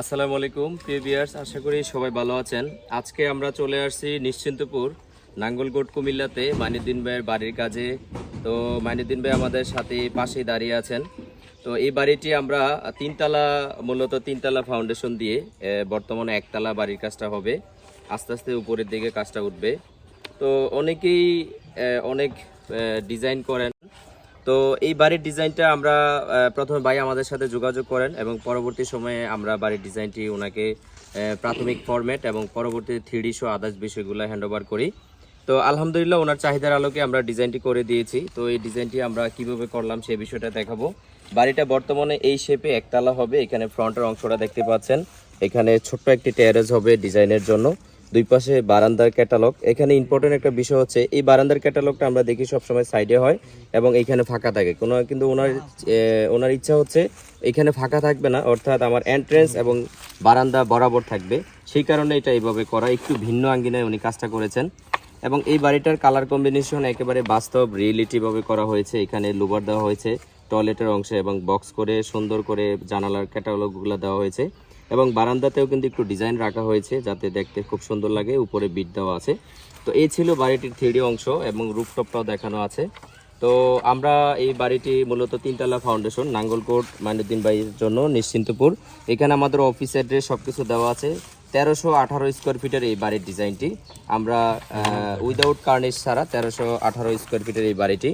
আসসালামু আলাইকুম, প্রিয় আশা করি সবাই ভালো আছেন। আজকে আমরা চলে আসছি নিশ্চিন্তপুর, নাঙ্গলকোট, কুমিল্লাতে মাইনুদ্দিন ভাইয়ের বাড়ির কাজে। তো মাইনুদ্দিন ভাই আমাদের সাথে পাশেই দাঁড়িয়ে আছেন। তো এই বাড়িটি আমরা তিনতলা, মূলত তিনতলা ফাউন্ডেশন দিয়ে বর্তমানে একতলা বাড়ির কাজটা হবে। আস্তে আস্তে উপরের দিকে কাজটা উঠবে। তো অনেকেই অনেক ডিজাইন করেন। তো এই বাড়ির ডিজাইনটা আমরা প্রথমে ভাই আমাদের সাথে যোগাযোগ করেন এবং পরবর্তী সময়ে আমরা বাড়ির ডিজাইনটি ওনাকে প্রাথমিক ফরম্যাট এবং পরবর্তী থ্রি শো আদার্স বিষয়গুলো হ্যান্ড ওভার করি। তো আলহামদুলিল্লাহ ওনার চাহিদার আলোকে আমরা ডিজাইনটি করে দিয়েছি। তো এই ডিজাইনটি আমরা কীভাবে করলাম সেই বিষয়টা দেখাবো। বাড়িটা বর্তমানে এই শেপে একতলা হবে। এখানে ফ্রন্টের অংশটা দেখতে পাচ্ছেন। এখানে ছোট্ট একটি টেরেস হবে ডিজাইনের জন্য। দুই পাশে বারান্দার ক্যাটালগ। এখানে ইম্পর্টেন্ট একটা বিষয় হচ্ছে, এই বারান্দার ক্যাটালগটা আমরা দেখি সবসময় সাইডে হয় এবং এইখানে ফাঁকা থাকে। কোনো কিন্তু ওনার ওনার ইচ্ছা হচ্ছে এখানে ফাঁকা থাকবে না, অর্থাৎ আমার এন্ট্রেন্স এবং বারান্দা বরাবর থাকবে। সেই কারণে এটা এইভাবে করা একটু ভিন্ন আঙ্গিনায় উনি কাজটা করেছেন। এবং এই বাড়িটার কালার কম্বিনেশন একেবারে বাস্তব রিয়েলিটিভাবে করা হয়েছে। এখানে লুবার দেওয়া হয়েছে টয়লেটের অংশে এবং বক্স করে সুন্দর করে জানালার ক্যাটালগুলো দেওয়া হয়েছে। এবং বারান্দাতেও কিন্তু একটু ডিজাইন রাখা হয়েছে যাতে দেখতে খুব সুন্দর লাগে, উপরে বিট দেওয়া আছে। তো এই ছিল বাড়িটির থ্রিডি অংশ এবং রুপটপটাও দেখানো আছে। তো আমরা এই বাড়িটি মূলত তিনতলা ফাউন্ডেশন নাঙ্গলকোট, মাইনুদ্দিন ভাইয়ের জন্য, নিশ্চিন্তপুর। এখানে আমাদের অফিস অ্যাড্রেস সব কিছু দেওয়া আছে। তেরোশো আঠারো স্কোয়ার ফিটের এই বাড়ির ডিজাইনটি আমরা উইদাউট কার্নিশ ছাড়া তেরোশো আঠারো স্কোয়ার ফিটের এই বাড়িটি।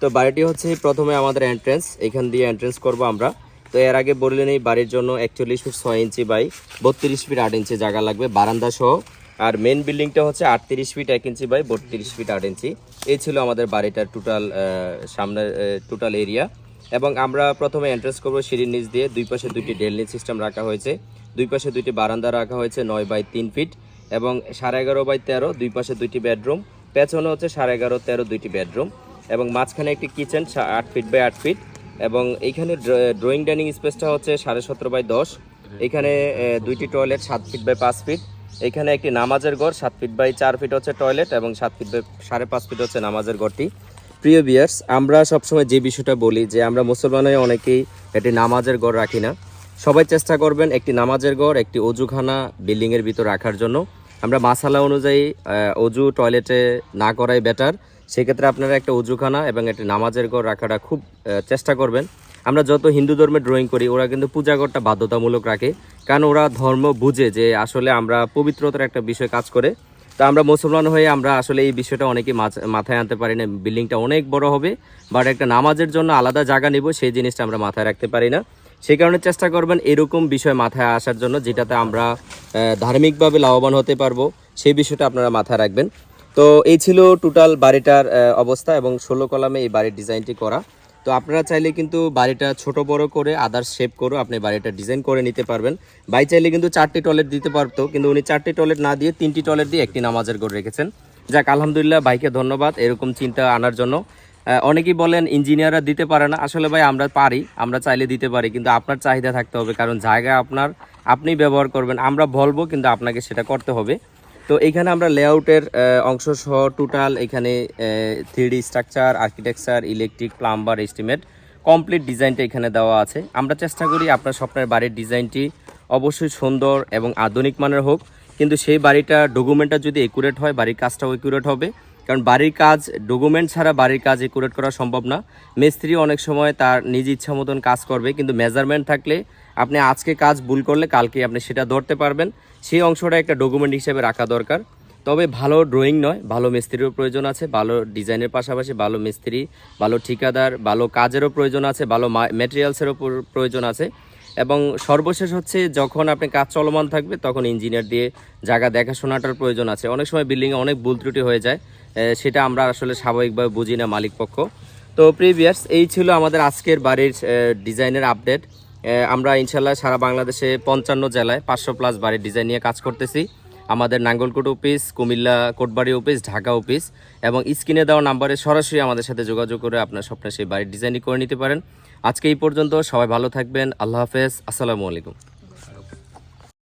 তো বাড়িটি হচ্ছে প্রথমে আমাদের এন্ট্রেন্স এখান দিয়ে এন্ট্রেন্স করব আমরা। তো এর আগে বললেন এই বাড়ির জন্য একচল্লিশ ফিট ছয় ইঞ্চি বাই বত্রিশ ফিট আট ইঞ্চি জায়গা লাগবে, বারান্দা সহ। আর মেন বিল্ডিংটা হচ্ছে আটত্রিশ ফিট এক ইঞ্চি বাই বত্রিশ ফিট আট ইঞ্চি। এই ছিল আমাদের বাড়িটার টোটাল সামনের টোটাল এরিয়া এবং আমরা প্রথমে এন্ট্রেন্স করব সিঁড়ির নিচ দিয়ে। দুই পাশে দুইটি ডেলনি সিস্টেম রাখা হয়েছে। দুই পাশে দুইটি বারান্দা রাখা হয়েছে নয় বাই তিন ফিট। এবং সাড়ে এগারো বাই তেরো, দুই পাশে দুইটি বেডরুম পেছনে হচ্ছে সাড়ে এগারো, তেরো দুইটি বেডরুম এবং মাঝখানে একটি কিচেন আট ফিট বাই আট ফিট। এবং এইখানে ড্রয়িং ডাইনিং স্পেসটা হচ্ছে সাড়ে সতেরো বাই দশ। এখানে দুইটি টয়লেট সাত ফিট বাই পাঁচ ফিট এখানে একটি নামাজের ঘর সাত ফিট বাই চার ফিট হচ্ছে টয়লেট এবং সাত ফিট বাই সাড়ে পাঁচ ফিট হচ্ছে নামাজের ঘরটি। প্রিয় বিয়ার্স আমরা সবসময় যে বিষয়টা বলি যে আমরা মুসলমান হয়ে অনেকেই একটি নামাজের ঘর রাখি না। সবাই চেষ্টা করবেন একটি নামাজের ঘর, একটি অজুখানা বিল্ডিংয়ের ভিতর রাখার জন্য। আমরা মাসালা অনুযায়ী অজু টয়লেটে না করাই বেটার সেক্ষেত্রে আপনারা একটা উজুখানা এবং একটি নামাজের ঘর রাখাটা খুব চেষ্টা করবেন। আমরা যত হিন্দু ধর্মে ড্রয়িং করি, ওরা কিন্তু পূজা ঘরটা বাধ্যতামূলক রাখে। কারণ ওরা ধর্ম বুঝে যে আসলে আমরা পবিত্রতার একটা বিষয় কাজ করে। তো আমরা মুসলমান হয়ে আমরা আসলে এই বিষয়টা অনেকেই মাথ- মাথায় আনতে পারি না। বিল্ডিংটা অনেক বড় হবে বাট একটা নামাজের জন্য আলাদা জায়গা নিব, সেই জিনিসটা আমরা মাথায় রাখতে পারি না। সেই কারণে চেষ্টা করবেন এরকম বিষয় মাথায় আসার জন্য, যেটাতে আমরা ধার্মিকভাবে লাভবান হতে পারব। সেই বিষয়টা আপনারা মাথায় রাখবেন। তো এই ছিল টোটাল বাড়িটার অবস্থা এবং ষোলো কলামে এই বাড়ির ডিজাইনটি করা। তো আপনারা চাইলে কিন্তু বাড়িটা ছোট বড় করে আদার শেপ করে আপনি বাড়িটা ডিজাইন করে নিতে পারবেন। বাই চাইলে কিন্তু চারটি টয়লেট দিতে পারতো, কিন্তু উনি চারটি টয়লেট না দিয়ে তিনটি টয়লেট দিয়ে একটি নামাজের ঘর রেখেছেন। যাক, আলহামদুলিল্লাহ, ভাইকে ধন্যবাদ এরকম চিন্তা আনার জন্য। অনেকেই বলেন ইঞ্জিনিয়াররা দিতে পারে না। আসলে ভাই, আমরা পারি, আমরা চাইলে দিতে পারি, কিন্তু আপনার চাহিদা থাকতে হবে, কারণ জায়গা আপনার আপনি ব্যবহার করবেন। আমরা বলব, কিন্তু আপনাকে সেটা করতে হবে। তো এইখানে আমরা লেআউটের অংশ সহ টোটাল এখানে three structure architecture electric plumber estimate complete ডিজাইনটা এখানে দেওয়া আছে। আমরা চেষ্টা করি আপনার স্বপ্নের বাড়ির ডিজাইনটি অবশ্যই সুন্দর এবং আধুনিক মানের হোক। কিন্তু সেই বাড়িটা ডকুমেন্টটা যদি একুরেট হয়, বাড়ির কাজটাও একুরেট হবে। কারণ বাড়ির কাজ, ডকুমেন্ট ছাড়া বাড়ির কাজ একুরেট করা সম্ভব না। মিস্ত্রি অনেক সময় তার নিজ ইচ্ছা মতন কাজ করবে, কিন্তু মেজারমেন্ট থাকলে আপনি আজকে কাজ ভুল করলে কালকে আপনি সেটা ধরতে পারবেন। সেই অংশটা একটা ডকুমেন্ট হিসেবে রাখা দরকার। তবে ভালো ড্রয়িং নয়, ভালো মিস্ত্রিরও প্রয়োজন আছে, ভালো ডিজাইনের পাশাপাশি ভালো মিস্ত্রি, ভালো ঠিকাদার, ভালো কাজেরও প্রয়োজন আছে, ভালো ম্যাটেরিয়ালসেরও প্রয়োজন আছে। এবং সর্বশেষ হচ্ছে যখন আপনি কাজ চলমান থাকবে, তখন ইঞ্জিনিয়ার দিয়ে জায়গা দেখাশোনাটার প্রয়োজন আছে। অনেক সময় বিল্ডিংয়ে অনেক ভুল ত্রুটি হয়ে যায় সেটা আমরা আসলে স্বাভাবিকভাবে বুঝি না মালিক পক্ষ তো প্রিভিয়ার্স এই ছিল আমাদের আজকের বাড়ির ডিজাইনের আপডেট। আমরা ইনশাল্লাহ সারা বাংলাদেশে পঞ্চান্ন জেলায় পাঁচশো প্লাস বাড়ির ডিজাইন নিয়ে কাজ করতেছি। আমাদের Nangalkot office, Comilla Kotbari office, Dhaka office এবং স্ক্রিনে দেওয়া নাম্বারে সরাসরি আমাদের সাথে যোগাযোগ করে আপনার স্বপ্নের সেই বাড়ির ডিজাইনই করে নিতে পারেন। আজকে এই পর্যন্ত সবাই ভালো থাকবেন আল্লাহ হাফেজ আসসালামু আলাইকুম।